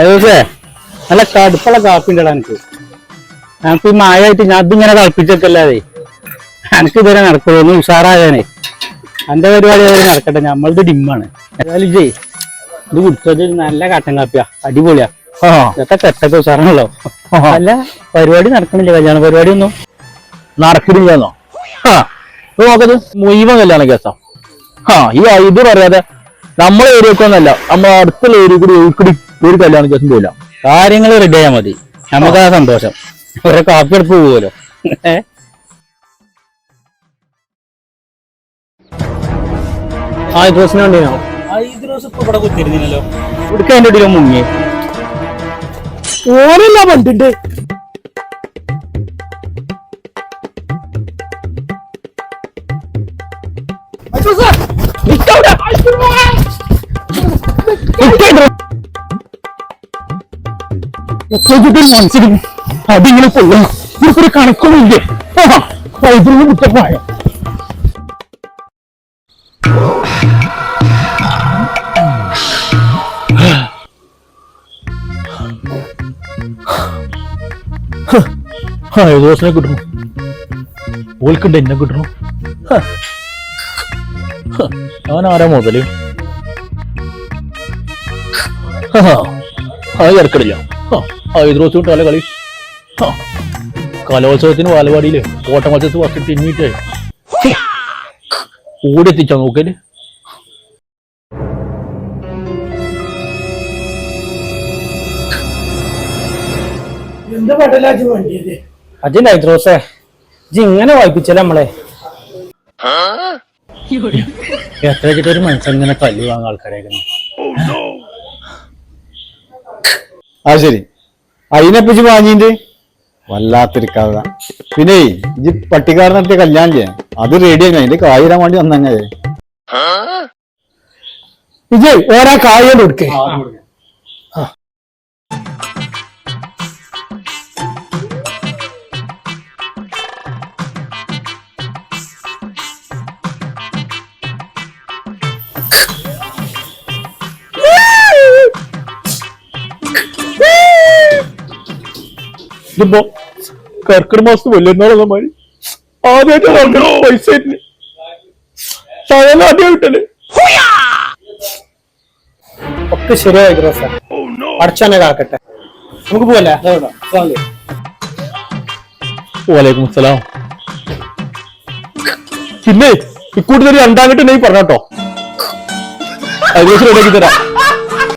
അതെ നല്ല കടുപ്പുള്ള കാപ്പി ഉണ്ടടാ എനിക്ക്. ഞങ്ങൾക്ക് ഈ മായായിട്ട് ഞാൻ ഇങ്ങനെ കളിപ്പിച്ചൊക്കെല്ലാതെ എനിക്ക് ഇതുവരെ നടക്കുള്ളൂ ഒന്ന് ഉഷാറാകാനേ. എന്റെ പരിപാടി അതുവരെ നടക്കട്ടെ നമ്മളുടെ ഡിമ്മാണ്. ഏതായാലും ജയ് ഇത് കുടിച്ചത് നല്ല കട്ടൻ കാപ്പിയാ അടിപൊളിയാ. ഇതൊക്കെ കെട്ടൊക്കെ ഉഷാറാണല്ലോ. അല്ല പരിപാടി നടക്കണില്ല കല്യാണ പരിപാടി ഒന്നും. നടക്കണില്ലെന്നോ? ആ. ഇത് നോക്കത് മുഴുവൻ കല്യാണ കേസാ. ആ ഈ ഇത് പറയാതെ നമ്മളെ ഏരിയക്കൊന്നല്ല നമ്മളെ അടുത്തുള്ള ഏരിയ കൂടി ഒരിക്കടി ഒരു കല്യാണ കേസും പോയില്ല. കാര്യങ്ങൾ റെഡി ആയാൽ മതി. നമുക്കാ സന്തോഷം. ഒരേ കാപ്പി എടുപ്പ് ആ ദിവസം കണ്ടിനോ ഐదు ദിവസം ഇപ്പൊ ഇവിടെ കുത്തിരുന്നില്ലല്ലോ ഇവിടുത്തെ അതിന്റെ ഇടയിലും മുങ്ങി. ഓനെല്ലാം മനസ്സിലും അതിങ്ങനെ കൊള്ളണം ഇവർക്കൊരു കണക്കൊന്നുമില്ലേ ഇതിന് മുറ്റപ്പായോ. ഏത് കിട്ടണു? ഓൽക്കുണ്ട് എന്നെ കിട്ടണു. അവൻ ആരാ മുതൽ? അത് ചേർക്കടില്ല ഏത് ദിവസം കിട്ടാല കളി. കലോത്സവത്തിന് ബാലവാടിയിൽ ഓട്ടം മത്സരത്ത് ഫസ്റ്റ് തിന്നിട്ടേ ഓടി എത്തിച്ചാ നോക്കൽ അജിന്റെ ഐദ്രോസേ ഇജ്ജ് ഇങ്ങനെ വായിപ്പിച്ചല്ലേ നമ്മളെ? എത്ര ഒരു മനുഷ്യൻ ഇങ്ങനെ തല്ലി വാങ്ങാൻ ആൾക്കാരേക്കുന്നു ആ ശരി അതിനെപ്പറ്റി വാങ്ങിണ്ട് വല്ലാത്തൊരു കഥ. പിന്നെ ഇത് പട്ടിക്കാരൻ നടത്തിയ കല്യാണം ചെയ്യാൻ അത് റെഡിയായി അതിന്റെ കായിരാൻ വേണ്ടി വന്നങ്ങനെ ഇത് ഓരോ കായ കൊടുക്കേ. ഇതിപ്പോ കർക്കിടക മാസത്തിൽ വലിയ മാതിരി ആദ്യമായിട്ട് കർക്കിടക പൈസ. സാധാരണ ആദ്യം കിട്ടൽ ഒക്കെ ശരിയായി അടച്ചാനെ അടച്ചനെ കാക്കട്ടെ. നമുക്ക് പോവല്ലേ? വലൈക്കും അസ്സലാം. പിന്നെ ഇക്കൂട്ടത്തിൽ രണ്ടാം കെട്ട് നീ പറഞ്ഞോ അതിന് റെഡിയാക്കി തരാം.